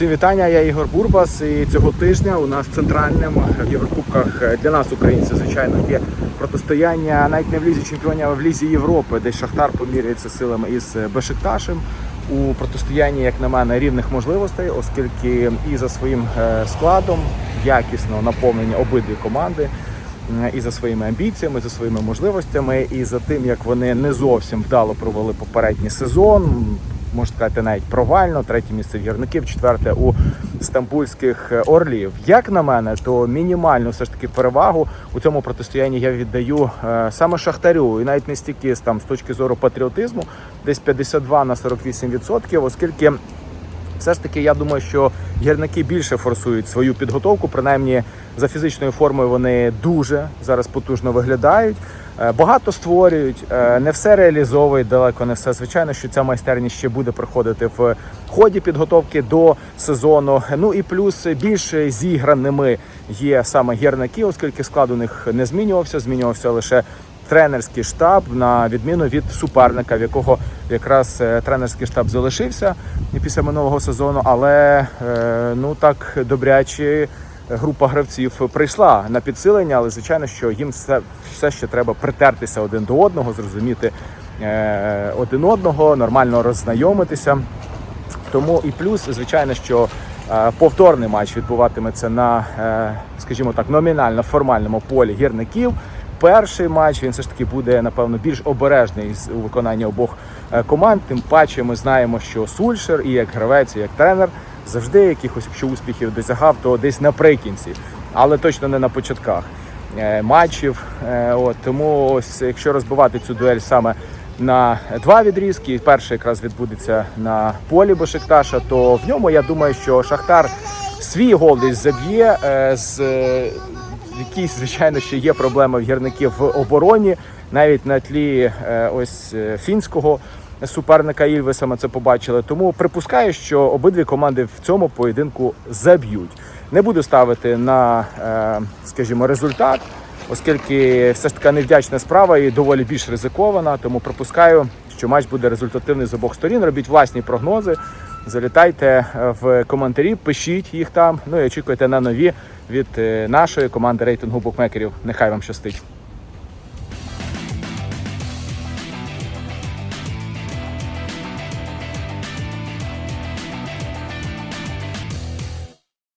Усім вітання, я Ігор Бурбас. І цього тижня у нас центральним в Єврокубках для нас, українців, звичайно, є протистояння навіть не в лізі чемпіонів, а в лізі Європи, де Шахтар поміряється силами із Бешикташем у протистоянні, як на мене, рівних можливостей, оскільки і за своїм е, складом якісно наповнені обидві команди. І за своїми амбіціями, і за своїми можливостями, і за тим, як вони не зовсім вдало провели попередній сезон, можна сказати, навіть провально. Третє місце в гірників, четверте у стамбульських орлів. Як на мене, то мінімальну все ж таки перевагу у цьому протистоянні я віддаю е, саме Шахтарю, і навіть не стільки там з точки зору патріотизму, десь 52 на 48%, оскільки. Все ж таки, я думаю, що гірники більше форсують свою підготовку. Принаймні за фізичною формою вони дуже зараз потужно виглядають. Е, Багато створюють, е, не все реалізовують, далеко не все. Звичайно, що ця майстерність ще буде проходити в ході підготовки до сезону. Ну і плюс більш зіграними є саме гірники, оскільки склад у них не змінювався, змінювався лише тренерський штаб на відміну від суперника, в якого якраз е, тренерський штаб залишився після минулого сезону, але ну так добряче група гравців прийшла на підсилення, але звичайно, що їм все, все ще треба притертися один до одного, зрозуміти е, один одного, нормально роззнайомитися. Тому і плюс, звичайно, що е, повторний матч відбуватиметься на, е, скажімо так, номінально формальному полі гірників. Перший матч він все ж таки буде напевно більш обережний у виконанні обох команд. Тим паче ми знаємо, що Сульшер і як гравець, і як тренер завжди якихось, якщо успіхів досягав, то десь наприкінці, але точно не на початках е, матчів. Е, От тому, ось якщо розбивати цю дуель саме на два відрізки, і перший якраз відбудеться на полі Бешикташа, то в ньому я думаю, що Шахтар свій гол десь заб'є. е, з якісь, звичайно, ще є проблеми в гірників в обороні, навіть на тлі ось фінського суперника Ільвеса ми це побачили. Тому припускаю, що обидві команди в цьому поєдинку заб'ють. Не буду ставити на, е, скажімо, результат, оскільки все ж така невдячна справа і доволі більш ризикована. Тому припускаю, що матч буде результативний з обох сторін. Робіть власні прогнози. Залітайте е, в коментарі, пишіть їх там. Ну і очікуйте на нові від е, нашої команди рейтингу букмекерів. Нехай вам щастить.